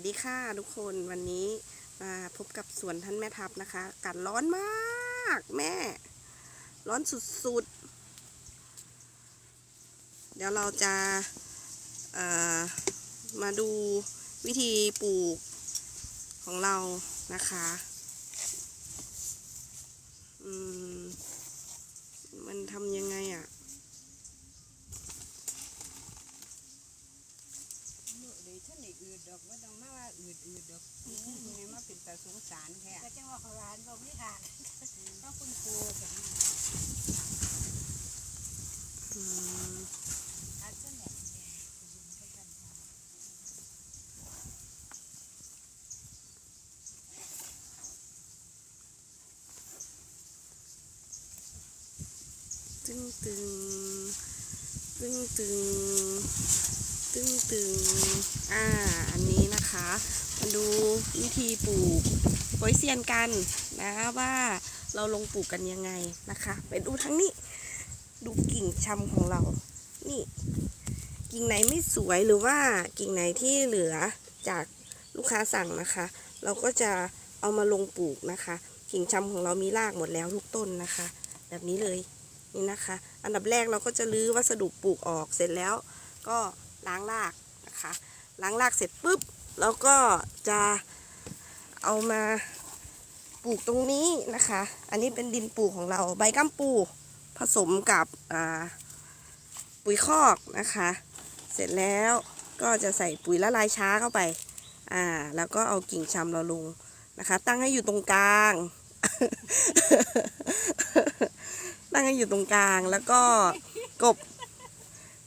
วัสดีค่ะทุกคนวันนี้มาพบกับสวนท่านแม่ทัพนะคะอากาศร้อนมากแม่ ร้อนสุดๆ เดี๋ยวเราจะเอ่อมาดูวิธีปลูกของเรานะคะอืมมันทำยังไงอะ มื้อเดี๋ยวฉันได้อืดดอกว่าต้องมาว่า อืดอืดดอกอืมยังไงมาเป็นตาสงสารแท้ก็จังหวะเขาร้านบอกไม่ทานต้องคุณครูแบบนี้อืมอาจจะเนี่ยตึงตึงตึงตึงตึงตึงอ่า อันนี้นะคะ มาดูวิธีปลูกโปยเซียนกันนะว่าเราลงปลูกกันยังไงนะคะ ไปดูทั้งนี้ ดูกิ่งชำของเรา นี่ กิ่งไหนไม่สวยหรือว่ากิ่งไหนที่เหลือจากลูกค้าสั่งนะคะ เราก็จะเอามาลงปลูกนะคะ กิ่งชำของเรามีรากหมดแล้วทุกต้นนะคะ แบบนี้เลยนี่นะคะ อันดับแรกเราก็จะรื้อวัสดุปลูกออกเสร็จแล้ว ก็ล้างรากนะคะ ล้างรากเสร็จปุ๊บ เราก็จะเอามาปลูกตรงนี้นะคะ อันนี้เป็นดินปลูกของเราใบกัมปูผสมกับปุ๋ยคอกนะคะ เสร็จแล้วก็จะใส่ปุ๋ยละลายช้าเข้าไปอ่าแล้วก็เอากิ่งชำเราลงนะคะ ตั้งให้อยู่ตรงกลาง ตั้งให้อยู่ตรงกลางแล้วก็กบ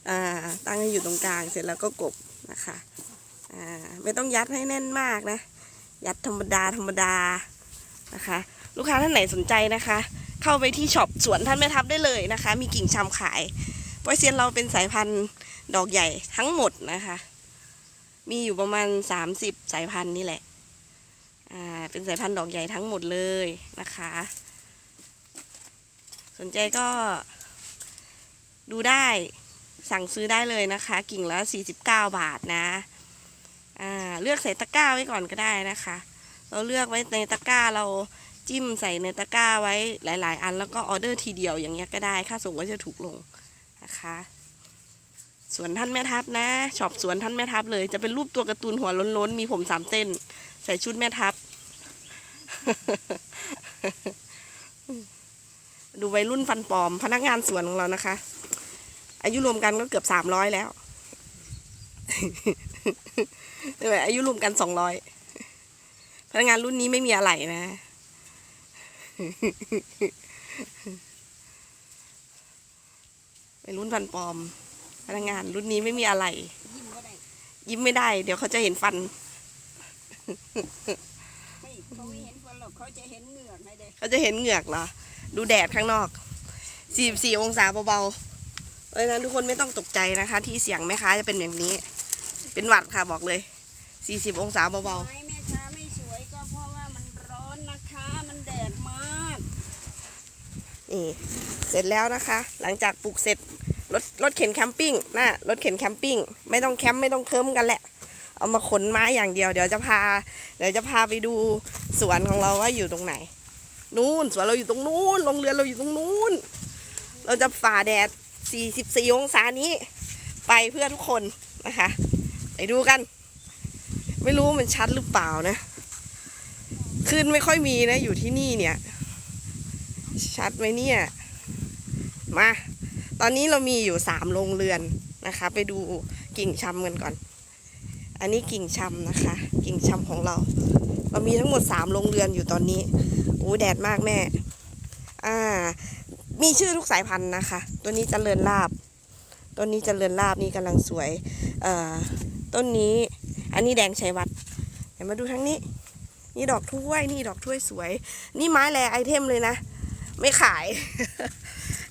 อ่าตั้งให้อยู่ตรงกลางเสร็จแล้วก็กบนะคะ อ่าไม่ต้องยัดให้แน่นมากนะ ยัดธรรมดาธรรมดานะคะ ลูกค้าท่านไหนสนใจนะคะ เข้าไปที่ช็อปสวนท่านแม่ทัพได้เลยนะคะ มีกิ่งชำขายปอยเซียนเราเป็นสายพันธุ์ดอกใหญ่ทั้งหมดนะคะ มีอยู่ประมาณ 30 สายพันธุ์นี่แหละอ่าเป็นสายพันธุ์ดอกใหญ่ทั้งหมดเลยนะคะ สนใจก็ดูได้สั่งซื้อได้เลยนะคะ กิ่งละ49 บาทนะ อ่าเลือกใส่ตะกร้าไว้ก่อนก็ได้นะคะ เราเลือกไว้ในตะกร้าเราจิ้มใส่ในตะกร้าไว้หลาย ๆ อันแล้วก็ออเดอร์ทีเดียวอย่างเงี้ยก็ได้ค่าส่งก็จะถูกลงนะคะสวนท่านแม่ทัพนะช็อปสวนท่านแม่ทัพเลย จะเป็นรูปตัวการ์ตูนหัวล้นๆ มีผมสามเส้น ใส่ชุดแม่ทัพ ดูวัยรุ่นฟันปลอม พนักงานสวนของเรานะคะ อายุรวมกันก็เกือบสามร้อยแล้ว ใช่ไหมอายุรวมกันสองร้อยพนักงานรุ่นนี้ไม่มีอะไรนะวัยรุ่นฟันปลอม พนักงานรุ่นนี้ไม่มีอะไร ยิ้มก็ได้ยิ้มไม่ได้ เดี๋ยวเขาจะเห็นฟันไม่เขาไม่เห็นคนหรอกเขาจะเห็นเหงือกให้เด้เขาจะเห็นเหงือกเหรอ ดูแดดข้างนอก44องศาเบาๆเพราะฉะนั้นทุกคนไม่ต้องตกใจนะคะ ที่เสียงแม่ค้าจะเป็นแบบนี้ เป็นหวัดค่ะบอกเลย 40 องศาเบาไม้แม่ค้าไม่สวยก็เพราะว่ามันร้อนนะคะ มันแดดมาก ๆ นี่ เสร็จแล้วนะคะ หลังจากปลูกเสร็จ รถรถเข็นแคมปิ้งนะรถเข็นแคมปิ้ง ไม่ต้องแคมป์ไม่ต้องเคิมกันแหละ เอามาขนไม้อย่างเดียว เดี๋ยวจะพา เดี๋ยวจะพาไปดูสวนของเราว่าอยู่ตรงไหน นู่นสวนเราอยู่ตรงนู้น โรงเรือนเราอยู่ตรงนู้น เราจะฝ่าแดด 44 องศานี้ ไปเพื่อทุกคนนะคะ ไปดูกัน ไม่รู้มันชัดหรือเปล่านะขึ้นไม่ค่อยมีนะอยู่ที่นี่เนี่ย ชัดไหมเนี่ยมาตอนนี้เรามีอยู่สามโรงเรือนนะคะ ไปดูกิ่งชำกันก่อน อันนี้กิ่งชำนะคะ กิ่งชำของเรา เรามีทั้งหมดสามโรงเรือนอยู่ตอนนี้โอ้แดดมากแม่ อ่า มีชื่อทุกสายพันธุ์นะคะ ตัวนี้จเจริญลาบ ต้นนี้จเจริญลาบนี่กำลังสวย เอ่อ ต้นนี้ อันนี้แดงชัยวัฒน์เดี๋ยวมาดูทั้งนี้ นี่ดอกถ้วย นี่ดอกถ้วยสวย นี่ไม้แรไอเทมเลยนะ ไม่ขาย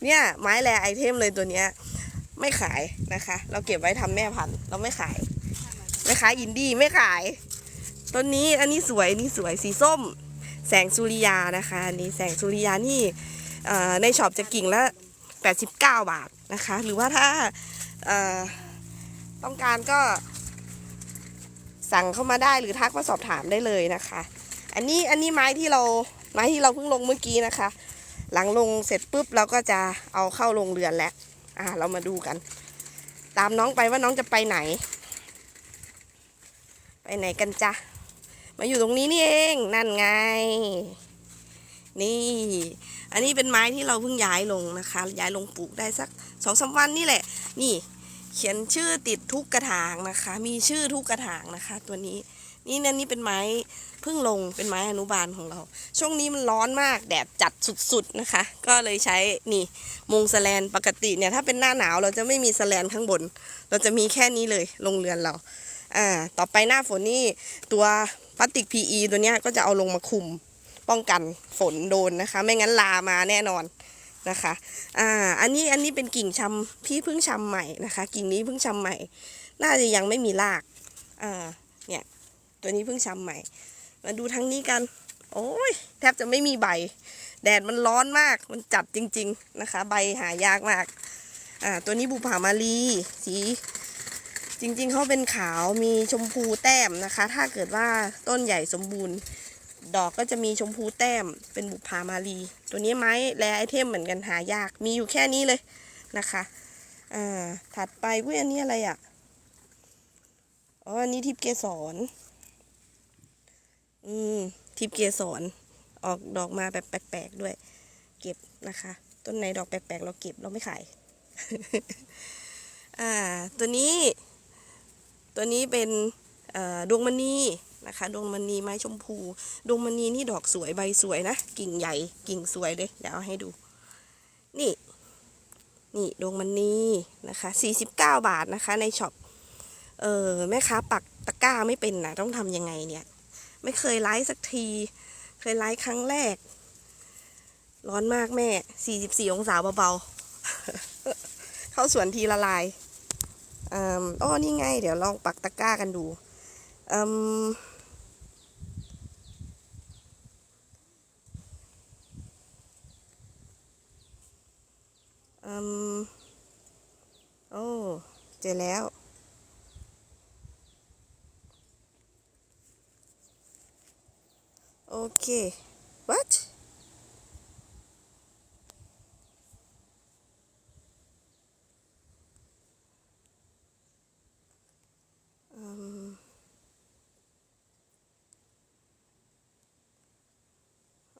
เนี่ยไม้แรไอเทมเลยตัวเนี้ย ไม่ขายนะคะ เราเก็บไว้ทำแม่พันธุ์ เราไม่ขาย ไม่ขายอินดี้ไม่ขาย ต้นนี้อันนี้สวยนี่สวยสีส้ม แสงสุริยานะคะอันนี้แสงสุริยานี่ในช็อปจะกิ่งละ89 บาทนะคะ หรือว่าถ้าต้องการก็ สั่งเข้ามาได้หรือทักมาสอบถามได้เลยนะคะ อันนี้อันนี้ไม้ที่เราไม้ที่เราเพิ่งลงเมื่อกี้นะคะ หลังลงเสร็จปุ๊บเราก็จะเอาเข้าลงเรือนแล้วอ่าเรามาดูกัน ตามน้องไปว่าน้องจะไปไหน ไปไหนกันจ๊ะมาอยู่ตรงนี้นี่เองนั่นไง นี่ อันนี้เป็นไม้ที่เราเพิ่งย้ายลงนะคะ ย้ายลงปลูกได้สักสองสามวันนี่แหละ นี่ เขียนชื่อติดทุกกระถางนะคะ มีชื่อทุกกระถางนะคะ ตัวนี้นี่นั่นนี่เป็นไม้เพิ่งลงเป็นไม้อนุบาลของเรา ช่วงนี้มันร้อนมากแดดจัดสุดๆนะคะ ก็เลยใช้นี่มุงสแลนปกติเนี่ยถ้าเป็นหน้าหนาวเราจะไม่มีสแลนข้างบน เราจะมีแค่นี้เลยลงเรือนเราอ่าต่อไปหน้าฝนนี่ตัวพลาสติก PE ตัวเนี้ยก็จะเอาลงมาคุมป้องกันฝนโดนนะคะ ไม่งั้นลามาแน่นอน นะคะ อ่า อันนี้อันนี้เป็นกิ่งชำพี่เพิ่งชำใหม่นะคะ กิ่งนี้เพิ่งชำใหม่ น่าจะยังไม่มีราก อ่า เนี่ย ตัวนี้เพิ่งชำใหม่ มาดูทั้งนี้กัน โอ้ยแทบจะไม่มีใบ แดดมันร้อนมาก มันจัดจริง ๆนะคะ ใบหายากมาก อ่า ตัวนี้บุผามาลี สี จริงๆเขาเป็นขาว มีชมพูแต้มนะคะ ถ้าเกิดว่าต้นใหญ่สมบูรณ์ ดอกก็จะมีชมพูแต้มเป็นบุพามาลีตัวนี้ไม้แรไอเทมเหมือนกันหายาก มีอยู่แค่นี้เลยนะคะอ่าถัดไปเว้ยอันนี้อะไรอะอ๋ออันนี้ทิพย์เกสรอืมทิพย์เกสรออกดอกมาแบบแปลกๆด้วย เก็บนะคะ ต้นไหนดอกแปลกๆ เราเก็บเราไม่ขายอ่าตัวนี้ ตัวนี้เป็นดวงมณี นะคะ ดวงมณีไม้ชมพู ดวงมณีนี่ดอกสวยใบสวยนะ กิ่งใหญ่ กิ่งสวยเลยเดี๋ยวเอาให้ดู นี่ นี่ดวงมณีนะคะ 49 บาทนะคะ ในช็อป เออแม่ค้าปักตะกร้าไม่เป็นนะต้องทำยังไงเนี่ย ไม่เคยไลฟ์สักที เคยไลฟ์ครั้งแรก ร้อนมากแม่ 44 องศาเบาๆ เข้าสวนทีละลายอ๋อนี่ไง เดี๋ยวลองปักตะกร้ากันดู อืม อืมโอ้เจอแล้ว โอเค what อืม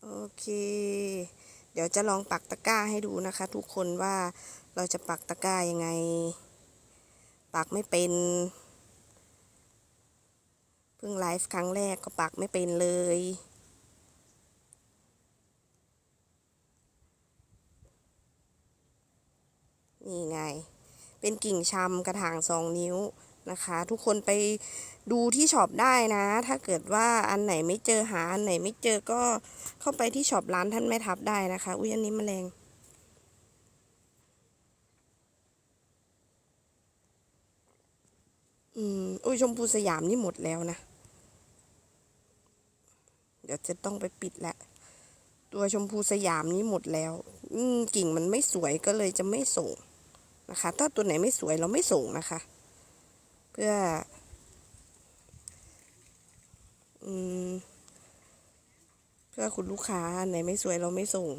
โอเค เดี๋ยวจะลองปักตะกร้าให้ดูนะคะ ทุกคนว่าเราจะปักตะกร้ายังไง ปักไม่เป็นเพิ่งไลฟ์ครั้งแรกก็ปักไม่เป็นเลยนี่ไง เป็นกิ่งชำกระถางสองนิ้วนะคะ ทุกคนไป ดูที่ช็อปได้นะ ถ้าเกิดว่าอันไหนไม่เจอหาอันไหนไม่เจอก็เข้าไปที่ช็อปร้านท่านแม่ทับได้นะคะ อุ้ยอันนี้แมลงอืมอุ้ยชมพูสยามนี่หมดแล้วนะ เดี๋ยวจะต้องไปปิดแล้วตัวชมพูสยามนี่หมดแล้ว อืมกิ่งมันไม่สวยก็เลยจะไม่ส่งนะคะ ถ้าตัวไหนไม่สวยเราไม่ส่งนะคะ เพื่อ อืมเพื่อคุณลูกค้าไหนไม่สวยเราไม่ส่ง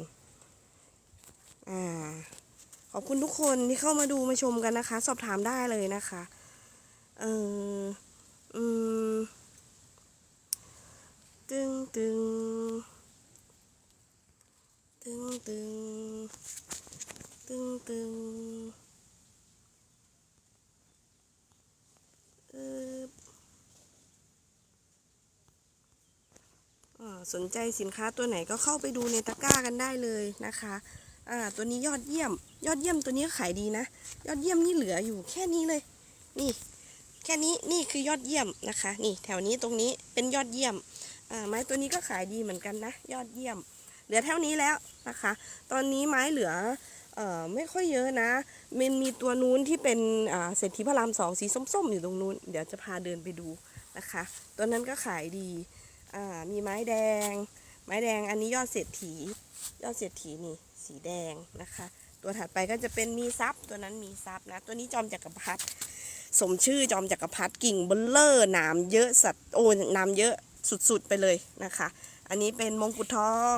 อ่า ขอบคุณทุกคนที่เข้ามาดูมาชมกันนะคะ สอบถามได้เลยนะคะ เอออืมตึงตึงตึงตึงตึงตึงอึบอ่ สนใจสินค้าตัวไหนก็เข้าไปดูในตะกร้ากันได้เลยนะคะอ่าตัวนี้ยอดเยี่ยม ยอดเยี่ยมตัวนี้ขายดีนะ ยอดเยี่ยมนี่เหลืออยู่แค่นี้เลย นี่ แค่นี้นี่คือยอดเยี่ยมนะคะ นี่แถวนี้ตรงนี้เป็นยอดเยี่ยมอ่าไม้ตัวนี้ก็ขายดีเหมือนกันนะ ยอดเยี่ยม เหลือเท่านี้แล้วนะคะ ตอนนี้ไม้เหลือเอ่อไม่ค่อยเยอะนะมันมีตัวนู้นที่เป็นอ่าเศรษฐีพระรามสองสีส้มๆอยู่ตรงนู้น เดี๋ยวจะพาเดินไปดูนะคะ ตัวนั้นก็ขายดี อ่ามีไม้แดง ไม้แดงอันนี้ยอดเศรษฐี ยอดเศรษฐีนี่สีแดงนะคะ ตัวถัดไปก็จะเป็นมีซับตัวนั้นมีซับนะ ตัวนี้จอมจักรพรรดิสมชื่อจอมจักรพรรดิกิ่งเบลเลอร์หนามเยอะสัตว์โอ้หนามเยอะสุดๆไปเลยนะคะ อันนี้เป็นมงกุฎทอง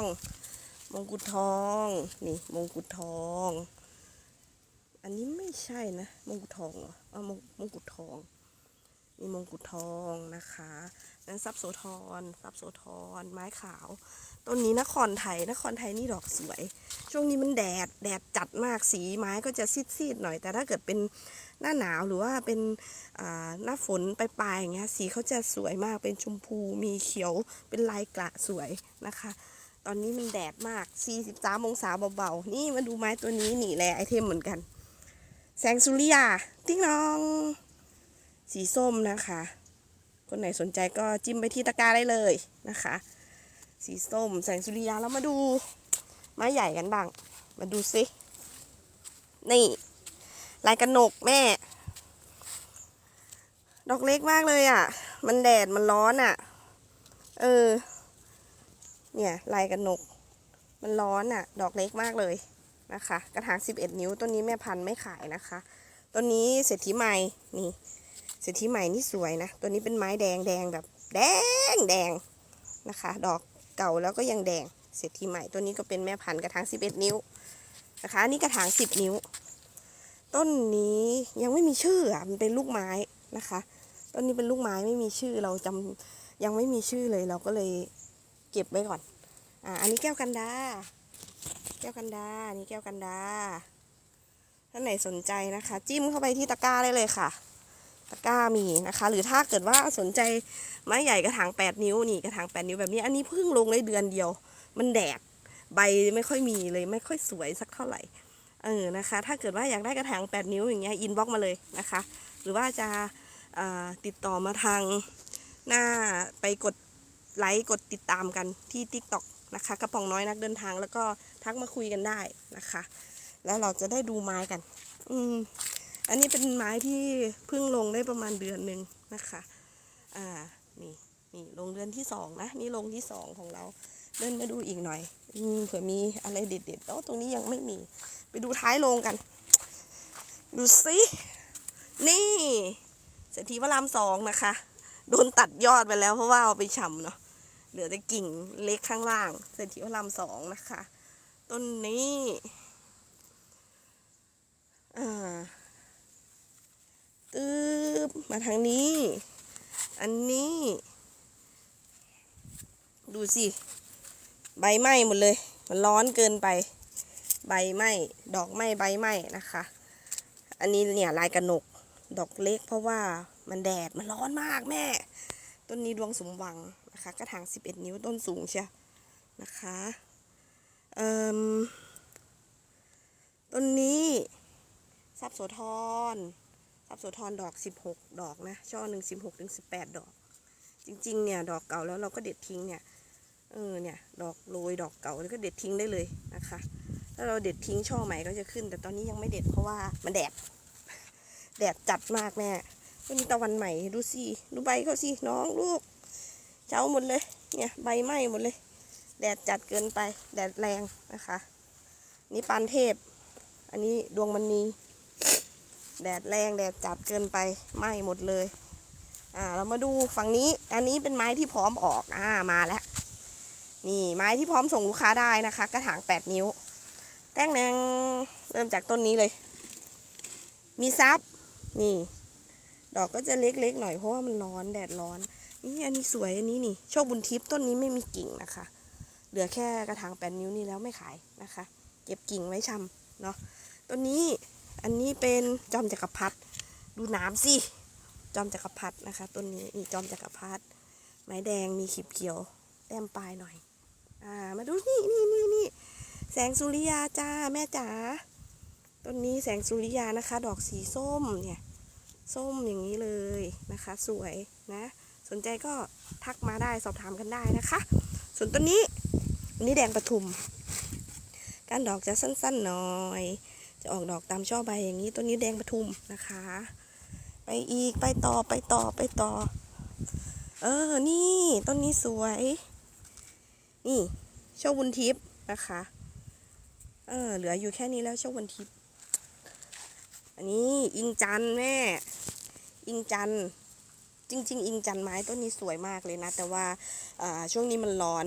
มงกุฎทองนี่มงกุฎทอง อันนี้ไม่ใช่นะมงกุฎทองเหรอเอามงมงกุฎทอง มีมงกุฎทองนะคะนั้นซับโซทอนซับโซทอนไม้ขาว ต้นนี้นครไทยนครไทยนี่ดอกสวย ช่วงนี้มันแดดแดดจัดมากสีไม้ก็จะซีดๆหน่อย แต่ถ้าเกิดเป็นหน้าหนาวหรือว่าเป็นหน้าฝนปลายๆอย่างเงี้ยสีเขาจะสวยมากเป็นชมพูมีเขียวเป็นลายกระสวยนะคะ ตอนนี้มันแดดมาก 43องศาเบาๆ นี่มาดูไม้ตัวนี้นี่แหละไอเทมเหมือนกัน แสงสุริยา ติ้งนอง สีส้มนะคะ คนไหนสนใจก็จิ้มไปที่ตะกร้าได้เลยนะคะ สีส้มแสงสุริยาแล้วมาดูไม้ใหญ่กันบ้าง มาดูสินี่ ลายกระหนกแม่ ดอกเล็กมากเลยอะ มันแดดมันร้อนอะ เออ เนี่ยลายกระหนก มันร้อนอะ ดอกเล็กมากเลยนะคะ กระถาง 11 นิ้วต้นนี้แม่พันธุ์ไม่ขายนะคะ ต้นนี้เศรษฐีใหม่ นี่ เศรษฐีใหม่นี่สวยนะ ตัวนี้เป็นไม้แดงแดงแบบ แดงแดงนะคะ ดอกเก่าแล้วก็ยังแดง เศรษฐีใหม่ตัวนี้ก็เป็นแม่พันธุ์กระถาง 11 นิ้วนะคะอันนี่กระถาง 10 นิ้ว ต้นนี้ยังไม่มีชื่ออะมันเป็นลูกไม้นะคะ ต้นนี้เป็นลูกไม้ไม่มีชื่อเราจำยังไม่มีชื่อเลยเราก็เลยเก็บไว้ก่อนอ่าอันนี้แก้วกันดา แก้วกันดาอันนี้แก้วกันดาท่านไหนสนใจนะคะ จิ้มเข้าไปที่ตะกร้าได้เลยค่ะ ตะกร้ามีนะคะ หรือถ้าเกิดว่าสนใจไม้ใหญ่กระถาง 8 นิ้วนี่กระถาง 8 นิ้วแบบนี้ อันนี้เพิ่งลงได้เดือนเดียว มันแดดใบไม่ค่อยมีเลยไม่ค่อยสวยสักเท่าไหร่เออนะคะ ถ้าเกิดว่าอยากได้กระถาง 8 นิ้วอย่างเงี้ยอินบ็อกมาเลยนะคะ หรือว่าจะาติดต่อมาทางหน้าไปกดไลค์กดติดตามกันที่ TikTok นะคะกระป๋องน้อยนักเดินทางแล้วก็ทักมาคุยกันได้นะคะ แล้วเราจะได้ดูไม้กัน อืม อันนี้เป็นไม้ที่เพิ่งลงได้ประมาณเดือนหนึ่งนะคะ อ่า นี่ นี่ลงเดือนที่สองนะ นี่ลงที่สองของเรา เดินมาดูอีกหน่อยอืมเผื่อมีอะไรเด็ดๆโอ้ตรงนี้ยังไม่มี ไปดูท้ายโรงกัน ดูสิ นี่เศรษฐีพระรามสองนะคะ โดนตัดยอดไปแล้วเพราะว่าเอาไปฉ่ำเนาะ เหลือแต่กิ่งเล็กข้างล่าง เศรษฐีพระรามสองนะคะ ต้นนี้ อ่า ตึบมาทางนี้ อันนี้ ดูสิ ใบไหม้หมดเลย มันร้อนเกินไป ใบไหม้ดอกไหม้ใบไหม้นะคะ อันนี้เนี่ยลายกระหนก ดอกเล็กเพราะว่ามันแดดมันร้อนมากแม่ ต้นนี้ดวงสมหวังนะคะ กระถาง 11 นิ้วต้นสูงเชียนะคะเอ่มต้นนี้ทรัพย์โสธร ทรัพย์โสธรดอก 16 ดอกนะ ช่อหนึ่งสิบหกถึงสิบแปดดอก จริง ๆ เนี่ย ดอกเก่าแล้วเราก็เด็ดทิ้งเนี่ย เออ เนี่ย ดอกโรย ดอกเก่าแล้วก็เด็ดทิ้งได้เลยนะคะ ถ้าเราเด็ดทิ้งช่อใหม่ก็จะขึ้น แต่ตอนนี้ยังไม่เด็ดเพราะว่ามันแดด แดดจัดมากแม่วันนี้ตะวันใหม่ดูสิ ดูใบเขาสิน้องลูก เจ้าหมดเลย เนี่ยใบไหม้หมดเลย แดดจัดเกินไป แดดแรงนะคะ นี่ปานเทพ อันนี้ดวงมณี แดดแรงแดดจัดเกินไปไหม้หมดเลย อ่าเรามาดูฝั่งนี้ อันนี้เป็นไม้ที่พร้อมออก อ่ามาแล้ว นี่ไม้ที่พร้อมส่งลูกค้าได้นะคะ กระถาง 8 นิ้ว แต้งแนงเริ่มจากต้นนี้เลย มีซับ นี่ ดอกก็จะเล็กๆหน่อยเพราะว่ามันร้อนแดดร้อน นี่อันนี้สวยอันนี้นี่ โชคบุญทิพย์ต้นนี้ไม่มีกิ่งนะคะ เหลือแค่กระถาง 8 นิ้วนี่แล้วไม่ขายนะคะ เก็บกิ่งไว้ชำเนาะ ต้นนี้ อันนี้เป็นจอมจักรพรรดิดูน้ำสิ จอมจักรพรรดินะคะต้นนี้นี่จอมจักรพรรดิไม้แดงมีขีบเขียวแต้มปลายหน่อย อ่า มาดูนี่นี่นี่นี่แสงสุริยาจ้าแม่จ๋าต้นนี้แสงสุริยานะคะ ดอกสีส้มเนี่ยส้มอย่างนี้เลยนะคะ สวยนะ สนใจก็ทักมาได้สอบถามกันได้นะคะ ส่วนต้นนี้อันนี้แดงปทุมการดอกจะสั้นๆหน่อย จะออกดอกตามช่อใบอย่างนี้ ต้นนี้แดงปทุมนะคะ ไปอีกไปต่อไปต่อไปต่อ เออ นี่ต้นนี้สวย นี่โชคบุญทิพย์นะคะ เออ เหลืออยู่แค่นี้แล้วโชคบุญทิพย์อันนี้อิงจันแม่ อิงจันทร์จริง ๆ อิงจันไม้ต้นนี้สวยมากเลยนะ แต่ว่าช่วงนี้มันร้อน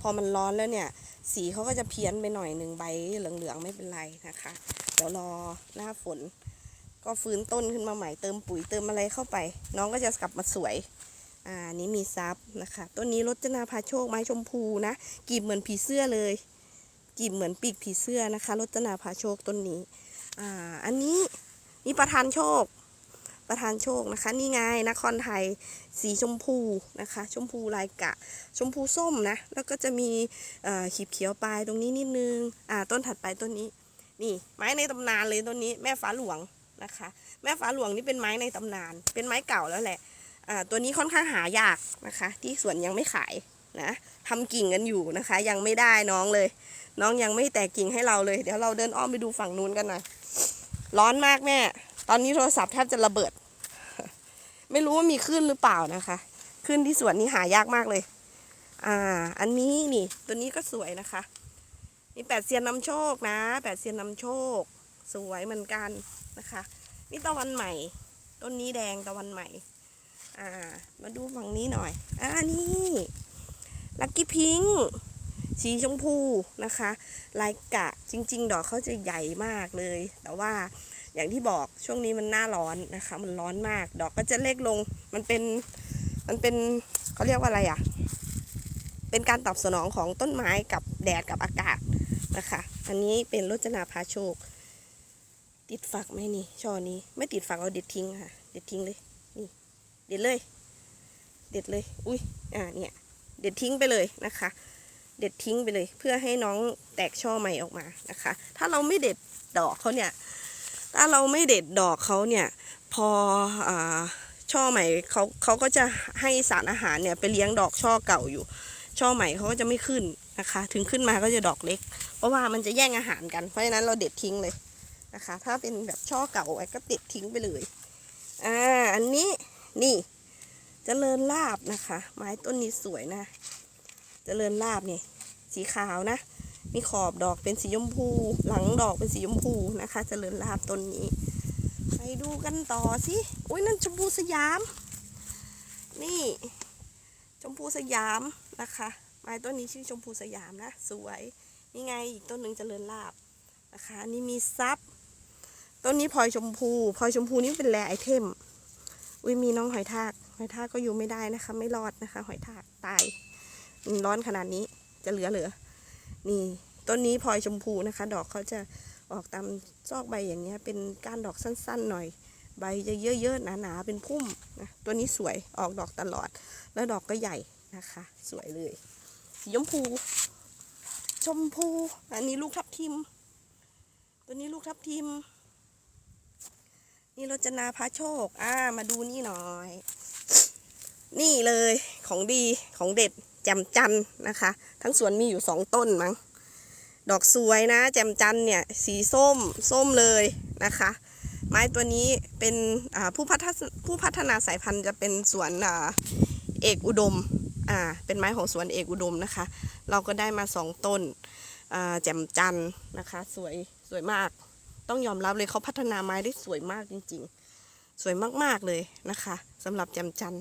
พอมันร้อนแล้วเนี่ย สีเขาก็จะเพี้ยนไปหน่อยหนึ่งใบเหลือง ๆ ไม่เป็นไรนะคะ เดี๋ยวรอหน้าฝน ก็ฟื้นต้นขึ้นมาใหม่เติมปุ๋ยเติมอะไรเข้าไป น้องก็จะกลับมาสวยอ่านี้มีซับนะคะต้นนี้รจนาพาโชคไม้ชมพูนะกีบเหมือนผีเสื้อเลยกีบเหมือนปีกผีเสื้อนะคะรจนาพาโชคต้นนี้อ่าอันนี้นี่ประธานโชค ประธานโชคนะคะ นี่ไงนครไทยสีชมพูนะคะ ชมพูลายกะ ชมพูส้มนะ แล้วก็จะมีขีบเขียวปลายตรงนี้นิดนึงอ่าต้นถัดไปต้นนี้ นี่ไม้ในตำนานเลยต้นนี้แม่ฟ้าหลวงนะคะ แม่ฟ้าหลวงนี่เป็นไม้ในตำนาน เป็นไม้เก่าแล้วแหละอ่าตัวนี้ค่อนข้างหายากนะคะ ที่สวนยังไม่ขายนะทำกิ่งกันอยู่นะคะ ยังไม่ได้น้องเลย น้องยังไม่แตกกิ่งให้เราเลย เดี๋ยวเราเดินอ้อมไปดูฝั่งนู้นกันหน่อยร้อนมากแม่ ตอนนี้โทรศัพท์แทบจะระเบิด ไม่รู้ว่ามีขึ้นหรือเปล่านะคะขึ้นที่สวนนี้หายากมากเลย อ่า อันนี้นี่ ตัวนี้ก็สวยนะคะ นี่แปดเซียนนำโชคนะแปดเซียนนำโชค สวยเหมือนกันนะคะ นี่ตะวันใหม่ ต้นนี้แดงตะวันใหม่ อ่า มาดูฝั่งนี้หน่อย อ่านี่ลักกี้พิงค์สีชมพูนะคะลายกะจริง ๆ ดอกเขาจะใหญ่มากเลย แต่ว่าอย่างที่บอกช่วงนี้มันหน้าร้อนนะคะ มันร้อนมาก ดอกก็จะเล็กลง มันเป็น มันเป็นเขาเรียกว่าอะไรอะ เป็นการตอบสนองของต้นไม้กับแดดกับอากาศนะคะ อันนี้เป็นรจนาพาโชค ติดฝักไหมนี่ช่อนี้ ไม่ติดฝักเราเด็ดทิ้งค่ะ เด็ดทิ้งเลย นี่ เด็ดเลย เด็ดเลย อุ้ยอ่า เนี่ย เด็ดทิ้งไปเลยนะคะ เด็ดทิ้งไปเลย เพื่อให้น้องแตกช่อใหม่ออกมานะคะ ถ้าเราไม่เด็ดดอกเขาเนี่ย ถ้าเราไม่เด็ดดอกเขาเนี่ย พออ่าช่อใหม่เขาเขาก็จะให้สารอาหารเนี่ยไปเลี้ยงดอกช่อเก่าอยู่ ช่อใหม่เขาก็จะไม่ขึ้นนะคะ ถึงขึ้นมาก็จะดอกเล็ก เพราะว่ามันจะแย่งอาหารกันเพราะฉะนั้นเราเด็ดทิ้งเลยนะคะ ถ้าเป็นแบบช่อเก่าไว้ก็เด็ดทิ้งไปเลยอ่าอันนี้นี่จเจริญลาบนะคะ ไม้ต้นนี้สวยนะเจริญลาบเนี่ยสีขาวนะ มีขอบดอกเป็นสีชมพู หลังดอกเป็นสีชมพูนะคะเจริญลาบต้นนี้ ไปดูกันต่อสิอุ้ยนั่นชมพูสยาม นี่ ชมพูสยาม นะคะ ไม้ต้นนี้ชื่อชมพูสยามนะ สวย นี่ไงอีกต้นหนึ่งเจริญลาบนะคะนี่มีซับต้นนี้พลอยชมพูพลอยชมพูนี่เป็นแรไอเทม อุ้ยมีน้องหอยทาก หอยทากก็อยู่ไม่ได้นะคะ ไม่รอดนะคะ หอยทากตายร้อนขนาดนี้จะเหลือเหลือ นี่ต้นนี้พลอยชมพูนะคะ ดอกเขาจะออกตามซอกใบอย่างเงี้ย เป็นก้านดอกสั้นๆหน่อย ใบจะเยอะๆหนาๆเป็นพุ่มนะตัวนี้สวยออกดอกตลอด แล้วดอกก็ใหญ่ นะคะ สวยเลยสีชมพู ชมพู อันนี้ลูกทับทิม ตัวนี้ลูกทับทิม นี่รจนาพาโชค อ่า มาดูนี่หน่อย นี่เลยของดีของเด็ดแจมจันนะคะ ทั้งสวนมีอยู่สองต้นมั้งดอกสวยนะแจมจันเนี่ยสีส้มส้มเลยนะคะ ไม้ตัวนี้เป็นผู้พัฒนผู้พัฒนาสายพันธุ์จะเป็นสวนอเอกอุดม อ่าเป็นไม้ของสวนเอกอุดมนะคะ เราก็ได้มาสองต้นแจ่มจันนะคะ สวยสวยมาก ต้องยอมรับเลยเขาพัฒนาไม้ได้สวยมากจริง ๆ สวยมากๆเลยนะคะสำหรับแจ่มจัน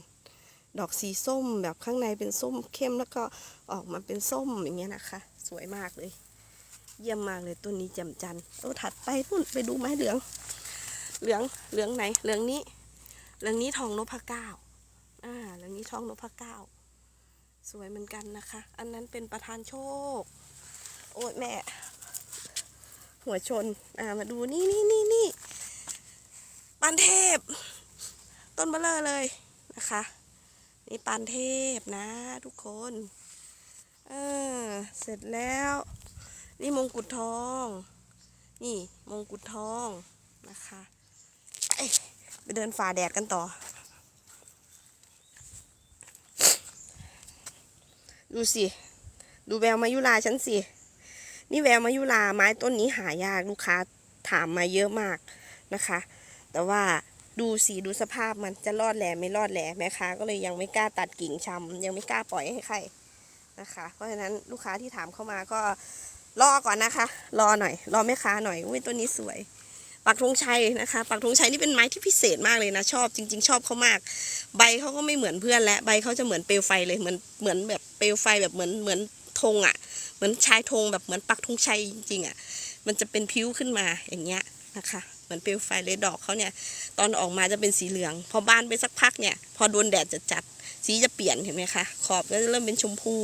ดอกสีส้มแบบข้างในเป็นส้มเข้มแล้วก็ออกมาเป็นส้มอย่างเงี้ยนะคะ สวยมากเลย เยี่ยมมากเลยต้นนี้แจ่มจันทร์เอาถัดไปพุ่นไปดูไม้เหลือง เหลืองเหลืองไหนเหลืองนี้เหลืองนี้ทองนพเก้าอ่าเหลืองนี้ทองนพเก้า สวยเหมือนกันนะคะ อันนั้นเป็นประธานโชค โอ้ยแม่ หัวชน อ่า มาดูนี่นี่นี่นี่ปานเทพ ต้นเบลเลอร์เลยนะคะ นี่ปานเทพนะทุกคน เออ เสร็จแล้ว นี่มงกุฎทอง นี่มงกุฎทองนะคะ ไปไปเดินฝ่าแดดกันต่อ ดูสิ ดูแววมายุราฉันสิ นี่แววมายุราไม้ต้นนี้หายากลูกค้าถามมาเยอะมากนะคะ แต่ว่าดูสีดูสภาพมันจะรอดแหล่ไม่รอดแหล่แม่ค้าก็เลยยังไม่กล้าตัดกิ่งชำยังไม่กล้าปล่อยให้ใครนะคะ เพราะฉะนั้นลูกค้าที่ถามเข้ามาก็รอก่อนนะคะ รอหน่อย รอแม่ค้าหน่อยอุ้ยต้นนี้สวย ปักธงชัยนะคะ ปักธงชัยนี่เป็นไม้ที่พิเศษมากเลยนะชอบจริง ๆ ชอบเขามาก ใบเขาก็ไม่เหมือนเพื่อนและใบเขาจะเหมือนเปลวไฟเลยเหมือนเหมือนแบบเปลวไฟแบบเหมือนเหมือนธงอะ่ะ เหมือนชายธงแบบเหมือนปักธงชัยจริงๆอะ่ะมันจะเป็นพิ้วขึ้นมาอย่างเงี้ยนะคะเหมือนเปลวไฟเลยดอกเขาเนี่ย ตอนออกมาจะเป็นสีเหลือง พอบานไปสักพักเนี่ย พอโดนแดดจะจัดๆสีจะเปลี่ยนเห็นไหมคะขอบก็จะเริ่มเป็นชมพู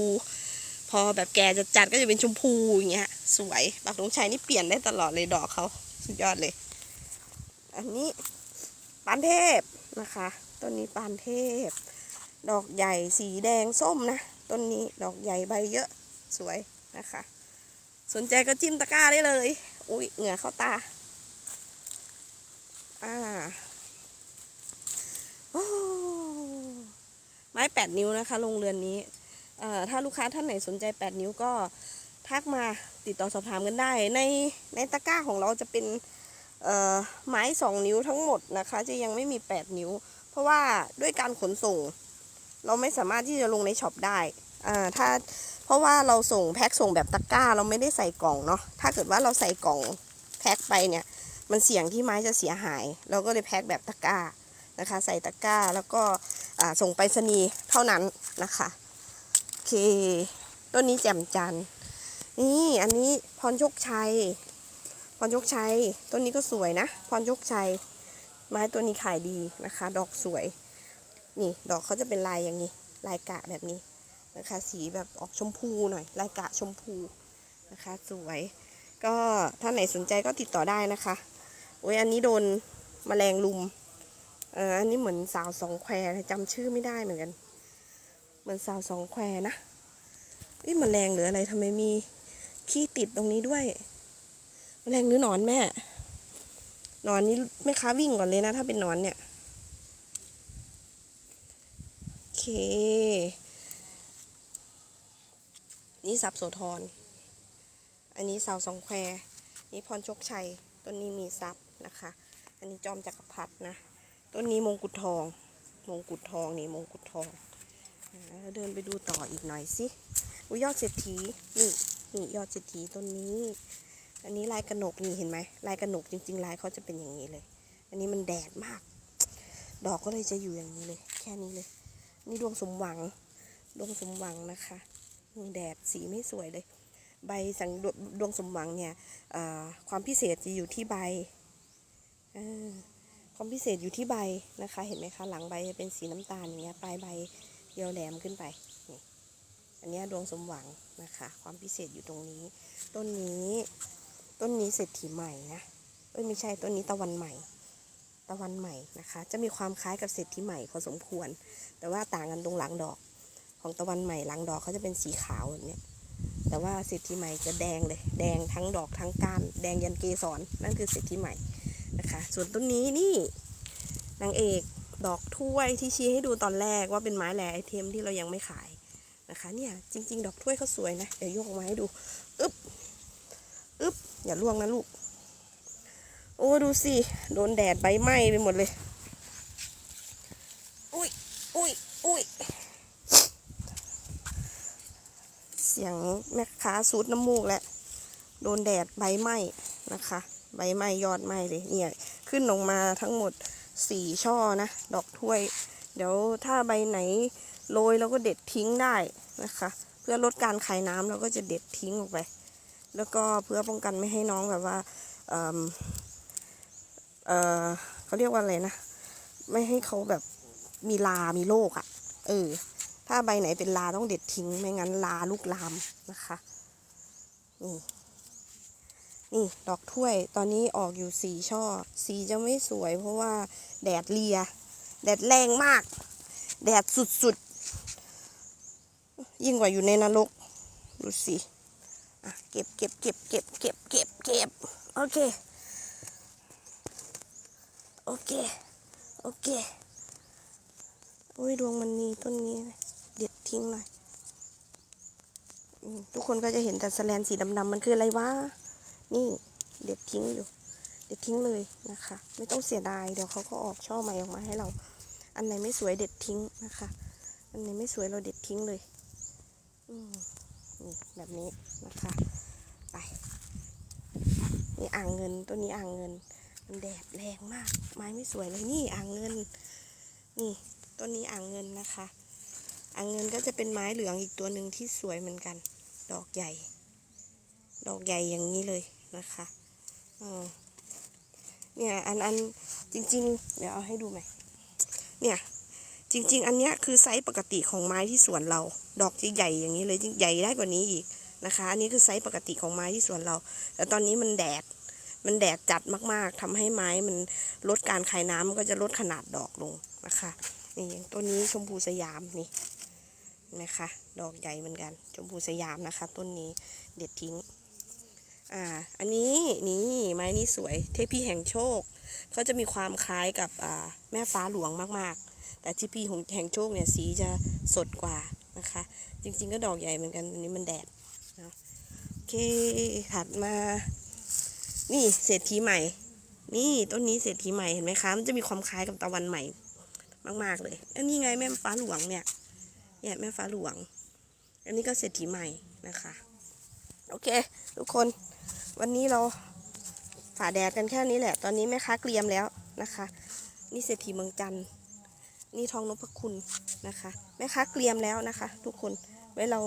พอแบบแก่จะจัดก็จะเป็นชมพูอย่างเงี้ยสวยปักธงชัยนี่เปลี่ยนได้ตลอดเลยดอกเขาสุดยอดเลย อันนี้ปานเทพนะคะต้นนี้ปานเทพ ดอกใหญ่สีแดงส้มนะต้นนี้ดอกใหญ่ใบเยอะสวยนะคะ สนใจก็จิ้มตะกร้าได้เลย อุ้ยเหงื่อเข้าตาอ่าโอ้ไม้แปดนิ้วนะคะโรงเรือนนี้เอ่อถ้าลูกค้าท่านไหนสนใจแปดนิ้วก็ทักมาติดต่อสอบถามกันได้ ในในตะกร้าของเราจะเป็น ไม้สองนิ้วทั้งหมดนะคะจะยังไม่มีแปดนิ้ว เพราะว่าด้วยการขนส่ง เราไม่สามารถที่จะลงในช็อปได้อ่าถ้าเพราะว่าเราส่งแพ็คส่งแบบตะกร้า เราไม่ได้ใส่กล่องเนาะถ้าเกิดว่าเราใส่กล่องแพ็คไปเนี่ยมันเสี่ยงที่ไม้จะเสียหาย เราก็เลยแพ็คแบบตะกร้านะคะ ใส่ตะกร้าแล้วก็ส่งไปรษณีย์เท่านั้นนะคะโอเคต้นนี้แจ่มจันนี่อันนี้พรโชคชัย พรโชคชัยต้นนี้ก็สวยนะ พรโชคชัย ไม้ตัวนี้ขายดีนะคะ ดอกสวย นี่ดอกเขาจะเป็นลายอย่างนี้ ลายกะแบบนี้นะคะ สีแบบออกชมพูหน่อย ลายกะชมพูนะคะ สวย ก็ถ้าไหนสนใจก็ติดต่อได้นะคะโอ้ยอันนี้โดนแมลงลุมเอออันนี้เหมือนสาวสองแควจำชื่อไม่ได้เหมือนกัน เหมือนสาวสองแควนะเอ้ยแมลงหรืออะไรทำไมมีขี้ติดตรงนี้ด้วย แมลงหรือหนอนแม่หนอนนี่แม่ค้าวิ่งก่อนเลยนะ ถ้าเป็นหนอนเนี่ยโอเค นี่สับโสธรอันนี้สาวสองแควนี่พรชคชัยต้นนี้มีซับนะคะ อันนี้จอมจักรพรรดินะต้นนี้มงกุฎทอง มงกุฎทองนี่มงกุฎทองเดินไปดูต่ออีกหน่อยสิ อุยยอดเศรษฐีนี่นี่ยอดเศรษฐีต้นนี้ อันนี้ลายกระหนกนี่เห็นไหมลายกระหนกจริง ๆ ลายเขาจะเป็นอย่างนี้เลย อันนี้มันแดดมาก ดอกก็เลยจะอยู่อย่างนี้เลย แค่นี้เลย นี่ดวงสมหวัง ดวงสมหวังนะคะแดดสีไม่สวยเลย ใบสังดวงสมหวังเนี่ยความพิเศษจะอยู่ที่ใบความพิเศษอยู่ที่ใบนะคะ เห็นไหมคะหลังใบจะเป็นสีน้ำตาลอย่างเงี้ยปลายใบเดียวแหลมขึ้นไปนี่อันนี้ดวงสมหวังนะคะ ความพิเศษอยู่ตรงนี้ ต้นนี้ ต้นนี้เศรษฐีใหม่นะเอ้ยไม่ใช่ต้นนี้ตะวันใหม่ ตะวันใหม่นะคะ จะมีความคล้ายกับเศรษฐีใหม่พอสมควร แต่ว่าต่างกันตรงหลังดอก ของตะวันใหม่หลังดอกเขาจะเป็นสีขาวแบบเนี้ยแต่ว่าเศรษฐีใหม่จะแดงเลย แดงทั้งดอกทั้งก้านแดงยันเกสรนั่นคือเศรษฐีใหม่นะคะ ส่วนต้นนี้นี่นางเอกดอกถ้วยที่ชี้ให้ดูตอนแรกว่าเป็นไม้แหลไอเทมที่เรายังไม่ขายนะคะเนี่ยจริง ๆ ดอกถ้วยเขาสวยนะเดี๋ยวยกออกมาให้ดูอึ๊บ อย่าล่วงนะลูก โอ้ดูสิ โดนแดดใบไหม้ไปหมดเลย อุ้ยอุ้ยอุ้ยเสียงแม่ค้าสูดน้ำมูกแล้ว โดนแดดใบไหม้นะคะ ใบไหม้ยอดไหม้เลยเนี่ยขึ้นลงมาทั้งหมดสี่ช่อนะ ดอกถ้วย เดี๋ยวถ้าใบไหนโรยเราก็เด็ดทิ้งได้นะคะ เพื่อลดการคายน้ำเราก็จะเด็ดทิ้งออกไป แล้วก็เพื่อป้องกันไม่ให้น้องแบบว่าเอิ่มเออเขาเรียกว่าอะไรนะ ไม่ให้เขาแบบมีลา มีโรคอะ่ะ เออ ถ้าใบไหนเป็นลาต้องเด็ดทิ้ง ไม่งั้นลาลูกลามนะคะ นี่ นี่ดอกถ้วย ตอนนี้ออกอยู่สีช่อ สีจะไม่สวย เพราะว่าแดดเลีย แดดแรงมาก แดดสุดๆ ยิ่งกว่าอยู่ในนรก ดูสิ เก็บเก็บเก็บเก็บเก็บเก็บเก็บโอเค โอเค โอเคอุ้ยดวงมันมีต้นนี้เด็ดทิ้งหน่อยทุกคนก็จะเห็นแต่สแลนสีดำๆมันคืออะไรวะ นี่เด็ดทิ้งอยู่ เด็ดทิ้งเลยนะคะ ไม่ต้องเสียดาย เดี๋ยวเขาก็ออกช่อใหม่ออกมาให้เรา อันไหนไม่สวยเด็ดทิ้งนะคะ อันไหนไม่สวยเราเด็ดทิ้งเลย อืม นี่แบบนี้นะคะไปนี่อ่างเงินต้นนี้อ่างเงิน มันแดดแรงมาก ไม้ไม่สวยเลยนี่อ่างเงิน นี่ต้นนี้อ่างเงินนะคะ อ่างเงินก็จะเป็นไม้เหลืองอีกตัวหนึ่งที่สวยเหมือนกัน ดอกใหญ่ ดอกใหญ่อย่างนี้เลยนะคะอืมเนี่ยอันอันจริง ๆ เดี๋ยวเอาให้ดูใหม่เนี่ย จริง ๆ อันเนี้ยคือไซส์ปกติของไม้ที่สวนเรา ดอกจะใหญ่อย่างนี้เลยใหญ่ได้กว่านี้อีกนะคะ อันนี้คือไซส์ปกติของไม้ที่สวนเรา แต่ตอนนี้มันแดด มันแดดจัดมากๆทำให้ไม้มันลดการคายน้ำมันก็จะลดขนาดดอกลงนะคะ นี่อย่างต้นนี้ชมพูสยามนี่เห็นะคะ ดอกใหญ่เหมือนกัน ชมพูสยามนะคะ ต้นนี้เด็ดทิ้ง อ่า อันนี้นี่ไม้นี้สวย เทพีแห่งโชค เขาจะมีความคล้ายกับอ่าแม่ฟ้าหลวงมากๆ แต่ที่พีของแห่งโชคเนี่ยสีจะสดกว่านะคะ จริงๆก็ดอกใหญ่เหมือนกันอันนี้มันแดดนะโอเคถัดมา นี่เศรษฐีใหม่ นี่ต้นนี้เศรษฐีใหม่เห็นไหมคะมันจะมีความคล้ายกับตะวันใหม่ มากๆเลยอันนี้ไงแม่ฟ้าหลวงเนี่ยเนี่ยแม่ฟ้าหลวง อันนี้ก็เศรษฐีใหม่นะคะโอเค ทุกคนวันนี้เราฝ่าแดดกันแค่นี้แหละ ตอนนี้แม่ค้าเกรียมแล้วนะคะ นี่เศรษฐีเมืองจันทร์ นี่ทองนพคุณนะคะแม่ค้าเกรียมแล้วนะคะ ทุกคนไว้เรา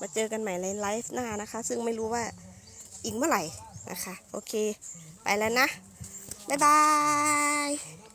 มาเจอกันใหม่ในไลฟ์หน้านะคะ ซึ่งไม่รู้ว่าอีกเมื่อไหร่นะคะ โอเค ไปแล้วนะ บ๊ายบาย